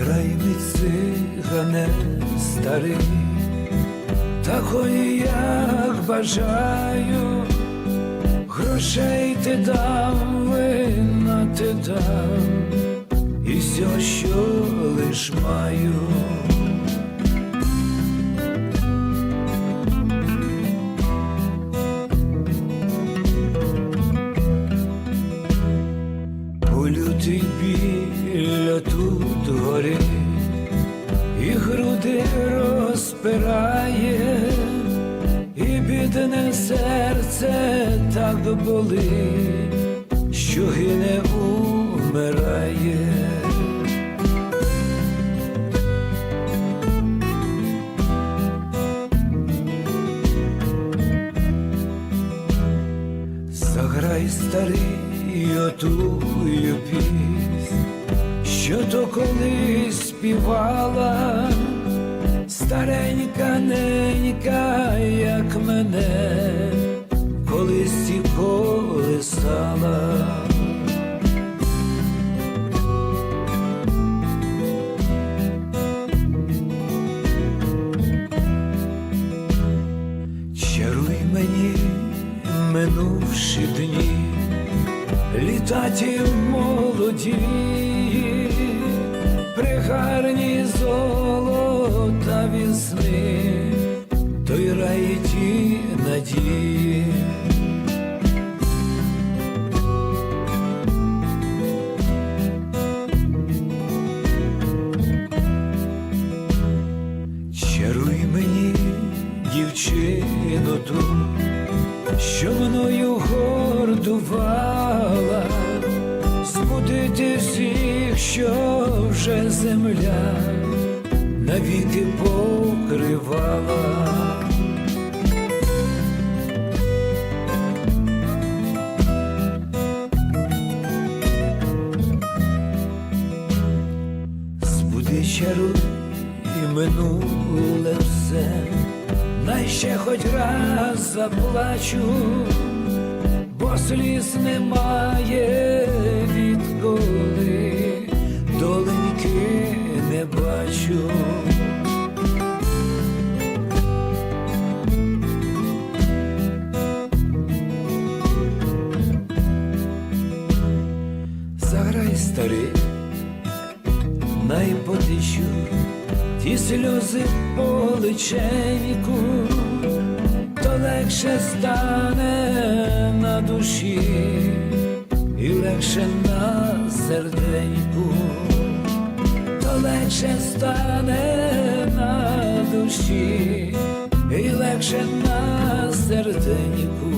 Заграй мій цигане старий, такої, як бажаю, грошей ти дав, вина ти дав, і все, що лиш маю. Полютий біля тут гори, і груди розпирає, і бідне серце так болить, що гине умирає. Заграй старий отую піснь, що то колись співала, старенька ненька, як мене, колись і колисала. Чаруй мені минувші дні, літа ті молоді, пригарні золота весни, той рай ті надії. Чаруй мені, дівчину ту, що мною гордувала, збудити всіх, що вже земля навіки покривала. Збуди чару і минуле все, най ще хоч раз заплачу, бо сліз немає відколи, доленьки не бачу. Заграй старий най потищу ті сльози по личеньку, то легше стане на душі і легше на серденьку, то легше стане на душі і легше на серденьку.